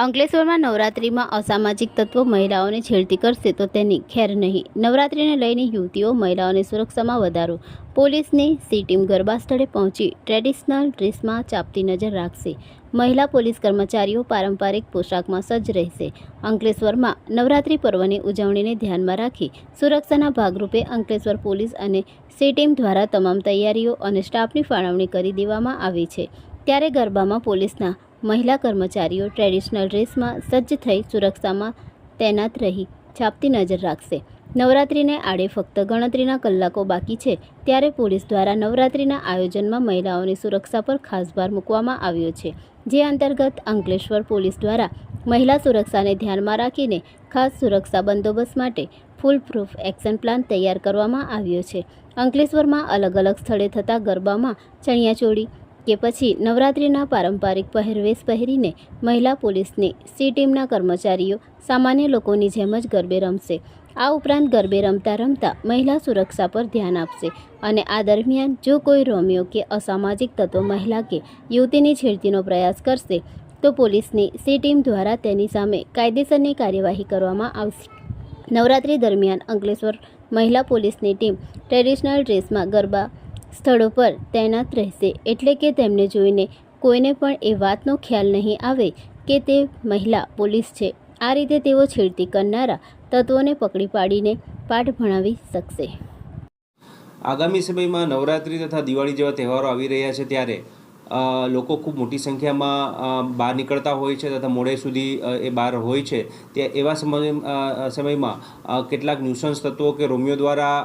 અંકલેશ્વરમાં નવરાત્રિમાં અસામાજિક તત્વો મહિલાઓને છેડતી કરશે તો તેની ખેર નહીં. નવરાત્રિને લઈને યુવતીઓ મહિલાઓની સુરક્ષામાં વધારો. પોલીસની સી ટીમ ગરબા સ્થળે પહોંચી ટ્રેડિશનલ ડ્રેસમાં ચાપતી નજર રાખશે. મહિલા પોલીસ કર્મચારીઓ પારંપરિક પોશાકમાં સજ્જ રહેશે. અંકલેશ્વરમાં નવરાત્રિ પર્વની ઉજવણીને ધ્યાનમાં રાખી સુરક્ષાના ભાગરૂપે અંકલેશ્વર પોલીસ અને સી ટીમ દ્વારા તમામ તૈયારીઓ અને સ્ટાફની ફાળવણી કરી દેવામાં આવી છે. ત્યારે ગરબામાં પોલીસના મહિલા કર્મચારીઓ ટ્રેડિશનલ ડ્રેસમાં સજ્જ થઈ સુરક્ષામાં તૈનાત રહી, છાપતી નજર રાખશે. નવરાત્રિને આડે ફક્ત ગણતરીના કલાકો બાકી છે, ત્યારે પોલીસ દ્વારા નવરાત્રિના આયોજનમાં મહિલાઓની સુરક્ષા પર ખાસ ભાર મૂકવામાં આવ્યો છે. જે અંતર્ગત અંકલેશ્વર પોલીસ દ્વારા મહિલા સુરક્ષાને ધ્યાનમાં રાખીને ખાસ સુરક્ષા બંદોબસ્ત માટે ફૂલ પ્રૂફ એક્શન પ્લાન તૈયાર કરવામાં આવ્યો છે. અંકલેશ્વરમાં અલગ અલગ સ્થળે થતા ગરબામાં ચણિયાચોળી કે પછી નવરાત્રિના પારંપરિક પહેરવેશ પહેરીને મહિલા પોલીસની સી ટીમના કર્મચારીઓ સામાન્ય લોકોની જેમ જ ગરબે રમશે. આ ઉપરાંત ગરબે રમતા રમતા મહિલા સુરક્ષા પર ધ્યાન આપશે અને આ દરમિયાન જો કોઈ રોમિયો કે અસામાજિક તત્વો મહિલા કે યુવતીની છેડતીનો પ્રયાસ કરશે, તો પોલીસની સી ટીમ દ્વારા તેની સામે કાયદેસરની કાર્યવાહી કરવામાં આવશે. નવરાત્રિ દરમિયાન અંકલેશ્વર મહિલા પોલીસની ટીમ ટ્રેડિશનલ ડ્રેસમાં ગરબા સ્થળો પર તૈનાત રહેશે. એટલે કે તેમને જોઈને કોઈને પણ એ વાતનો ખ્યાલ નહીં આવે કે તે મહિલા પોલીસ છે. આ રીતે તેઓ છેડતી કરનારા તત્વોને પકડી પાડીને પાઠ ભણાવી શકશે. આગામી સમયમાં નવરાત્રિ તથા દિવાળી જેવા તહેવારો આવી રહ્યા છે ત્યારે લોકો ખૂબ મોટી સંખ્યામાં બહાર નીકળતા હોય છે તથા મોડે સુધી એ બહાર હોય છે. તે એવા સમય સમયમાં કેટલાક ન્યુસન્સ તત્વો કે રોમિયો દ્વારા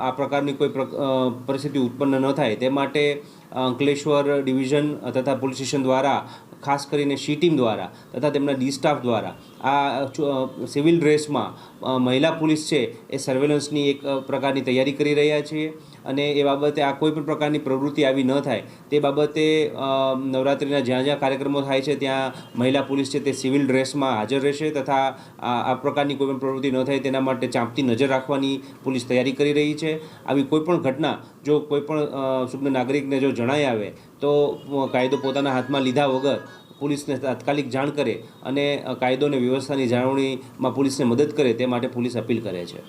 આ પ્રકારની કોઈ પ્ર- પરિસ્થિતિ ઉત્પન્ન ન થાય. તે માટે અંકલેશ્વર ડિવિઝન તથા પોલીસ સ્ટેશન દ્વારા, ખાસ કરીને સી ટીમ દ્વારા તથા તેમના ડી સ્ટાફ દ્વારા, આ સિવિલ ડ્રેસમાં મહિલા પોલીસ છે એ સર્વેલન્સની એક પ્રકારની તૈયારી કરી રહ્યા છીએ. અને એ બાબતે આ કોઈ પણ પ્રકારની પ્રવૃત્તિ આવી ન થાય. તે બાબતે નવરાત્રિના જ્યાં જ્યાં કાર્યક્રમો થાય છે, ત્યાં મહિલા પોલીસ છે તે સિવિલ ડ્રેસમાં હાજર રહેશે તથા આ પ્રકારની કોઈ પણ પ્રવૃત્તિ ન થાય તેના માટે ચાંપતી નજર રાખવાની પોલીસ તૈયારી કરી રહી છે. આવી કોઈપણ ઘટના જો કોઈપણ સુજ્ઞ નાગરિકને જો જણાય આવે, તો કાયદો પોતાના હાથમાં લીધા વગર પોલીસને તાત્કાલિક જાણ કરે અને કાયદો અને વ્યવસ્થાની જાળવણીમાં પોલીસને મદદ કરે તે માટે પોલીસ અપીલ કરે છે.